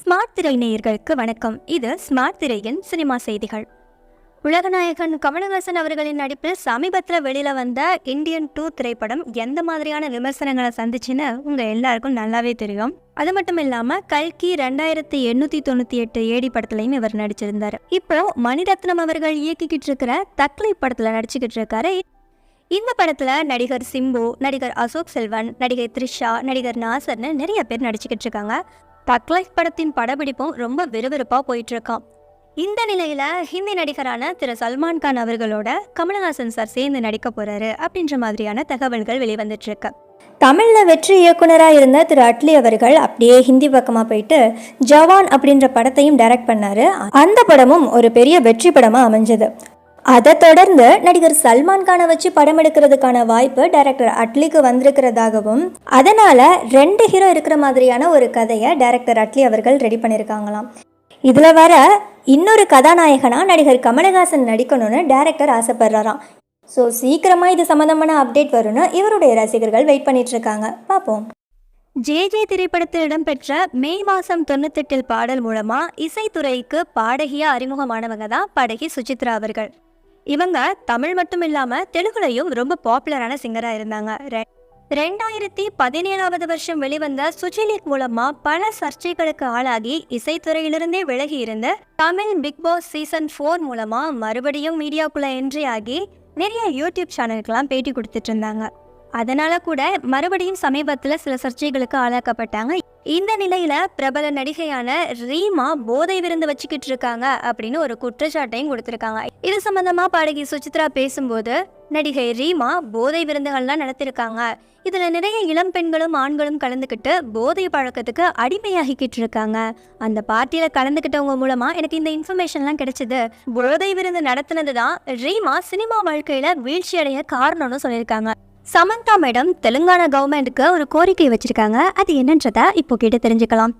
Smart திரை நேயர்களுக்கு வணக்கம். இது ஸ்மார்ட் திரையின் சினிமா செய்திகள். உலகநாயகன் கமலஹாசன் அவர்களின் நடிப்பில் சமீபத்தில் வெளியில் வந்த இந்தியன் டூ திரைப்படம் எந்த மாதிரியான விமர்சனங்களை சந்திச்சுன்னு உங்கள் எல்லாருக்கும் நல்லாவே தெரியும். அது மட்டும் இல்லாமல் கல்கி ரெண்டாயிரத்தி எண்ணூற்றி தொண்ணூற்றி எட்டு ஏடி படத்துலையும் இவர் நடிச்சிருந்தார். இப்போ மணிரத்னம் அவர்கள் இயக்கிக்கிட்டு இருக்கிற தக்லை படத்தில் நடிச்சுக்கிட்டு இருக்காரு. இந்த படத்தில் நடிகர் சிம்பு நடிகர் அசோக் செல்வன் நடிகை த்ரிஷா நடிகர் நாசர்னு நிறைய பேர் நடிச்சுக்கிட்டு இருக்காங்க. தக்லைஃப் படத்தின் படப்பிடிப்பும் ரொம்ப விறுவிறுப்பாக போயிட்டுருக்கான் இந்த நிலையில் ஹிந்தி நடிகரான திரு சல்மான் கான் அவர்களோட கமலஹாசன் சார் சேர்ந்து நடிக்க போகிறாரு அப்படின்ற மாதிரியான தகவல்கள் வெளிவந்துட்டுருக்கு. தமிழில் வெற்றி இயக்குனராக இருந்த திரு அட்லி அவர்கள் அப்படியே ஹிந்தி பக்கமாக போயிட்டு ஜவான் அப்படின்ற படத்தையும் டைரக்ட் பண்ணாரு. அந்த படமும் ஒரு பெரிய வெற்றி படமாக அமைஞ்சது. அதை தொடர்ந்து நடிகர் சல்மான் கானை வச்சு படம் எடுக்கிறதுக்கான வாய்ப்பு டைரக்டர் அட்லிக்கு வந்திருக்கிறதாகவும் அதனால ரெண்டு ஹீரோ இருக்கிற மாதிரியான ஒரு கதையை டைரக்டர் அட்லி அவர்கள் ரெடி பண்ணியிருக்காங்களாம் இதில் வர இன்னொரு கதாநாயகனா நடிகர் கமலஹாசன் நடிக்கணும்னு டைரக்டர் ஆசைப்படுறாராம். ஸோ சீக்கிரமாக இது சம்மந்தமான அப்டேட் வரும்னு இவருடைய ரசிகர்கள் வெயிட் பண்ணிட்டு இருக்காங்க பார்ப்போம் ஜே ஜே திரைப்படத்தில் இடம்பெற்ற மே மாதம் தொண்ணூத்தெட்டில் பாடல் மூலமாக இசைத்துறைக்கு பாடகியாக அறிமுகமானவங்க தான் பாடகி சுசித்ரா அவர்கள். இவங்க தமிழ் மட்டும் இல்லாமல் தெலுங்குலையும் ரொம்ப பாப்புலரான சிங்கராக இருந்தாங்க. ரெ- ரெண்டாயிரத்தி பதினேழாவது வருஷம் வெளிவந்த சுஜிலிக் மூலமா பல சர்ச்சைகளுக்கு ஆளாகி இசைத்துறையிலிருந்தே விலகி இருந்து Tamil big boss season four மூலமா மறுபடியும் மீடியாக்குள்ள என்ட்ரி ஆகி நிறைய யூடியூப் சேனலுக்கெல்லாம் பேட்டி கொடுத்துட்டு இருந்தாங்க. அதனால கூட மறுபடியும் சமீபத்தில் சில சர்ச்சைகளுக்கு ஆளாக்கப்பட்டாங்க. இந்த நிலையில பிரபல நடிகையான ரீமா போதை விருந்து வச்சுக்கிட்டு இருக்காங்க அப்படின்னு ஒரு குற்றச்சாட்டையும் கொடுத்திருக்காங்க. இது சம்பந்தமா பாடகி சுசித்ரா பேசும்போது நடிகை ரீமா போதை விருந்துகள்லாம் நடத்திருக்காங்க. இதுல நிறைய இளம் பெண்களும் ஆண்களும் கலந்துக்கிட்டு போதை பழக்கத்துக்கு அடிமையாகிக்கிட்டு இருக்காங்க. அந்த பார்ட்டியில கலந்துக்கிட்டவங்க மூலமா எனக்கு இந்த இன்ஃபர்மேஷன்லாம் கிடைச்சது. போதை விருந்து நடத்தினது தான் ரீமா சினிமா வாழ்க்கையில வீழ்ச்சி அடைய காரணம்னு சொல்லியிருக்காங்க. சமந்தா மேடம் தெலுங்கானா கவர்மெண்ட்டுக்கு ஒரு கோரிக்கை வச்சிருக்காங்க. அது என்னன்றதை இப்போ கேட்டு தெரிஞ்சுக்கலாம்.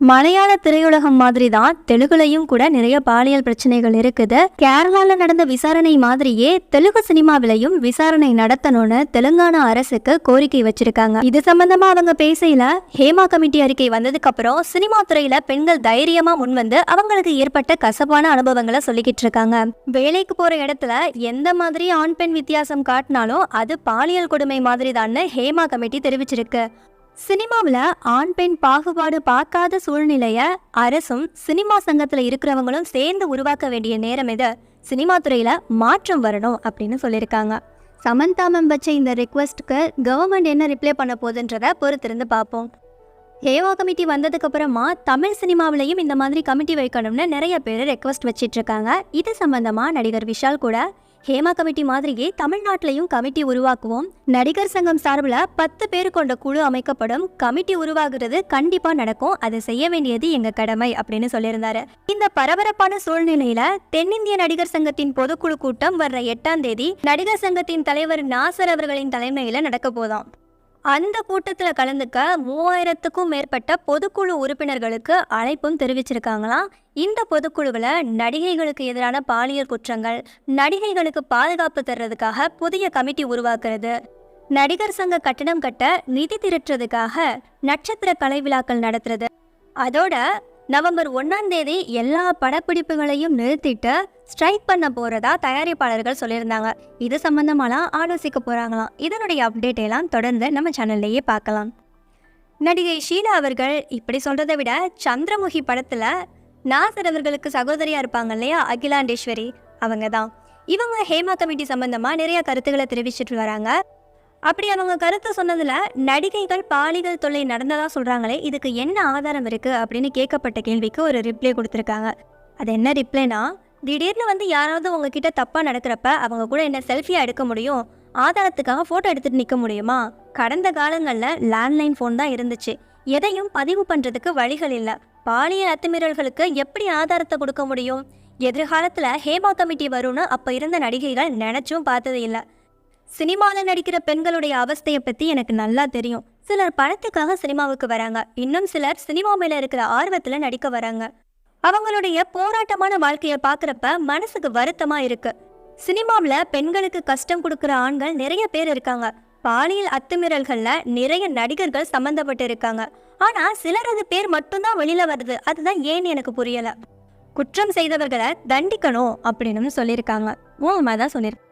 மலையாள திரையுலகம் மாதிரி தான் தெலுங்குலையும் கூட நிறைய பாலியல் பிரச்சனைகள் இருக்குது. கேரளாவில் நடந்த விசாரணை மாதிரியே தெலுங்கு சினிமாவிலையும் விசாரணை நடத்தணும்னு தெலுங்கானா அரசுக்கு கோரிக்கை வச்சிருக்காங்க. இது சம்பந்தமா அவங்க பேசையில ஹேமா கமிட்டி அறிக்கை வந்ததுக்கு அப்புறம் சினிமா துறையில பெண்கள் தைரியமா முன்வந்து அவங்களுக்கு ஏற்பட்ட கசப்பான அனுபவங்களை சொல்லிக்கிட்டு இருக்காங்க. வேலைக்கு போற இடத்துல எந்த மாதிரி ஆண் பெண் வித்தியாசம் காட்டினாலும் அது பாலியல் கொடுமை மாதிரி ஹேமா கமிட்டி தெரிவிச்சிருக்கு. சினிமாவில் ஆண் பெண் பாகுபாடு பார்க்காத சூழ்நிலையை அரசும் சினிமா சங்கத்தில் இருக்கிறவங்களும் சேர்ந்து உருவாக்க வேண்டிய நேரம் இது. சினிமா துறையில் மாற்றம் வரணும் அப்படின்னு சொல்லியிருக்காங்க. சமந்தா மேம் வச்ச இந்த ரிக்வஸ்ட்டுக்கு கவர்மெண்ட் என்ன ரிப்ளை பண்ண போகுதுன்றதை பொறுத்திருந்து பார்ப்போம். ஹேவா கமிட்டி வந்ததுக்கு அப்புறமா தமிழ் சினிமாவிலையும் இந்த மாதிரி கமிட்டி வைக்கணும்னு நிறைய பேர் ரெக்வஸ்ட் வச்சிட்ருக்காங்க இது சம்பந்தமா நடிகர் விஷால் கூட ஹேமா கமிட்டி மாதிரியே தமிழ்நாட்டிலையும் கமிட்டி உருவாக்குவோம். நடிகர் சங்கம் சார்பில் பத்து பேர் கொண்ட குழு அமைக்கப்படும். கமிட்டி உருவாகிறது கண்டிப்பா நடக்கும். அதை செய்ய வேண்டியது எங்க கடமை அப்படின்னு சொல்லியிருந்தாரு. இந்த பரபரப்பான சூழ்நிலையில தென்னிந்திய நடிகர் சங்கத்தின் பொதுக்குழு கூட்டம் வர்ற எட்டாம் தேதி நடிகர் சங்கத்தின் தலைவர் நாசர் அவர்களின் தலைமையில நடக்க போதாம். அந்த கூட்டத்தில் கலந்துக்க மூவாயிரத்துக்கும் மேற்பட்ட பொதுக்குழு உறுப்பினர்களுக்கு அழைப்பும் தெரிவிச்சிருக்காங்களாம். இந்த பொதுக்குழுவில் நடிகைகளுக்கு எதிரான பாலியல் குற்றங்கள் நடிகைகளுக்கு பாதுகாப்பு தர்றதுக்காக புதிய கமிட்டி உருவாக்குறது நடிகர் சங்க கட்டணம் கட்ட நிதி திரட்டுறதுக்காக நட்சத்திர கலை விழாக்கள் நடத்துறது. அதோட நவம்பர் ஒன்றாம் தேதி எல்லா படப்பிடிப்புகளையும் நிறுத்திட்டு ஸ்ட்ரைக் பண்ண போறதா தயாரிப்பாளர்கள் சொல்லியிருந்தாங்க. இது சம்பந்தமாலாம் ஆலோசிக்க போறாங்களாம். இதனுடைய அப்டேட் எல்லாம் தொடர்ந்து நம்ம சேனல்லையே பார்க்கலாம். நடிகை ஷீலா அவர்கள் இப்படி சொல்றதை விட சந்திரமுகி படத்துல நாசர் அவர்களுக்கு சகோதரியா இருப்பாங்க இல்லையா அகிலாண்டேஸ்வரி? அவங்க தான் இவங்க ஹேமா கமிட்டி சம்பந்தமா நிறைய கருத்துக்களை தெரிவிச்சிட்டு வராங்க. அப்படி அவங்க கருத்து சொன்னதில் நடிகைகள் பாலியல் தொல்லை நடந்ததாக சொல்கிறாங்களே இதுக்கு என்ன ஆதாரம் இருக்குது அப்படின்னு கேட்கப்பட்ட கேள்விக்கு ஒரு ரிப்ளை கொடுத்துருக்காங்க. அது என்ன ரிப்ளைனா திடீர்னு வந்து யாராவது உங்ககிட்ட தப்பாக நடக்கிறப்ப அவங்க கூட என்ன செல்ஃபியாக எடுக்க முடியும் ஆதாரத்துக்காக ஃபோட்டோ எடுத்துகிட்டு நிற்க முடியுமா? கடந்த காலங்களில் லேண்ட்லைன் ஃபோன் தான் இருந்துச்சு. எதையும் பதிவு பண்ணுறதுக்கு வழிகள் இல்லை. பாலியல் அத்துமீறல்களுக்கு எப்படி ஆதாரத்தை கொடுக்க முடியும்? எதிர்காலத்தில் ஹேமா கமிட்டி வரும்னு அப்போ இருந்த நடிகைகள் நினச்சும் பார்த்தது இல்லை. சினிமாவில் நடிக்கிற பெண்களுடைய அவஸ்தையை பற்றி எனக்கு நல்லா தெரியும். சிலர் பணத்துக்காக சினிமாவுக்கு வராங்க. இன்னும் சிலர் சினிமா மேல இருக்கிற ஆர்வத்தில் நடிக்க வராங்க. அவங்களுடைய போராட்டமான வாழ்க்கையை பார்க்குறப்ப மனசுக்கு வருத்தமா இருக்கு. சினிமாவில் பெண்களுக்கு கஷ்டம் கொடுக்குற ஆண்கள் நிறைய பேர் இருக்காங்க. பாலியல் அத்துமீறல்களில் நிறைய நடிகர்கள் சம்மந்தப்பட்டு இருக்காங்க. ஆனா சிலரது பேர் மட்டும்தான் வெளியில் வருது. அதுதான் ஏன்னு எனக்கு புரியல. குற்றம் செய்தவர்களை தண்டிக்கணும் அப்படின்னு சொல்லியிருக்காங்க. உண்மை தான் சொல்லியிருக்காங்க